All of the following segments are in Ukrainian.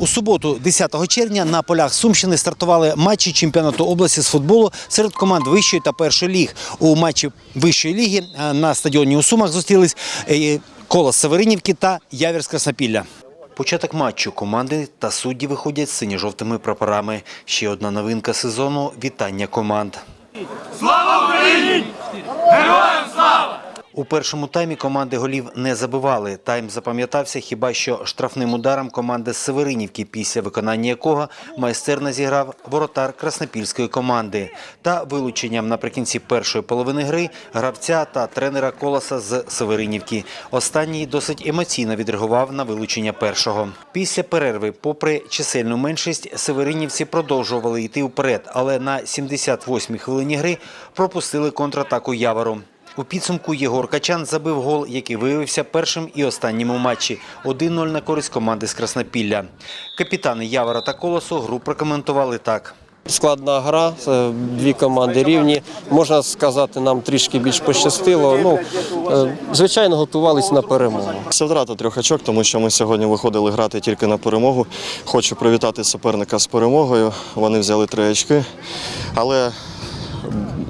У суботу, 10 червня, на полях Сумщини стартували матчі чемпіонату області з футболу серед команд вищої та першої ліг. У матчі вищої ліги е, на стадіоні у Сумах зустрілись е, колос Северинівки та Явір з Краснопілля. Початок матчу команди та судді виходять з синьо-жовтими прапорами. Ще одна новинка сезону вітання команд. У першому таймі команди голів не забивали. Тайм запам'ятався хіба що штрафним ударом команди з Северинівки, після виконання якого майстерно зіграв воротар краснопільської команди та вилученням наприкінці першої половини гри гравця та тренера Колоса з Северинівки. Останній досить емоційно відреагував на вилучення першого. Після перерви, попри чисельну меншість, северинівці продовжували йти вперед, але на 78-й хвилині гри пропустили контратаку Явору. У підсумку Єгор Качан забив гол, який виявився першим і останнім у матчі. 1-0 на користь команди з Краснопілля. Капітани Явора та Колосу гру прокоментували так. Складна гра, дві команди рівні. Можна сказати, нам трішки більш пощастило. Ну, е, звичайно, готувалися на перемогу. Це втрата трьох очок, тому що ми сьогодні виходили грати тільки на перемогу. Хочу привітати суперника з перемогою. Вони взяли три очки. Але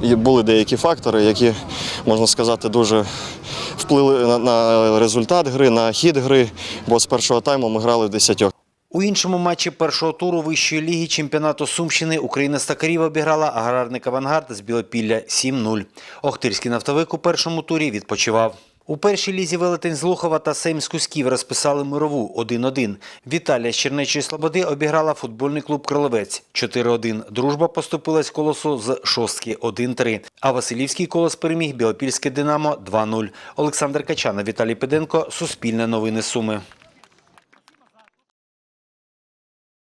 були деякі фактори, які, можна сказати, дуже вплили на- результат гри, на хід гри, бо з першого тайму ми грали в десятьох. У іншому матчі першого туру вищої ліги чемпіонату Сумщини Україна Стакарів обіграла аграрник «Авангард» з Білопілля 7-0. Охтирський нафтовик у першому турі відпочивав. У першій лізі Велетень з Лухова та Сейм з Кузьків розписали мирову 1-1. Віталія з Чернечої Слободи обіграла футбольний клуб Кролевець 4-1. Дружба поступилась колосу з шостки 1-3. А Василівський колос переміг Білопільське Динамо 2-0. Олександр Качана, Віталій Педенко, Суспільне новини Суми.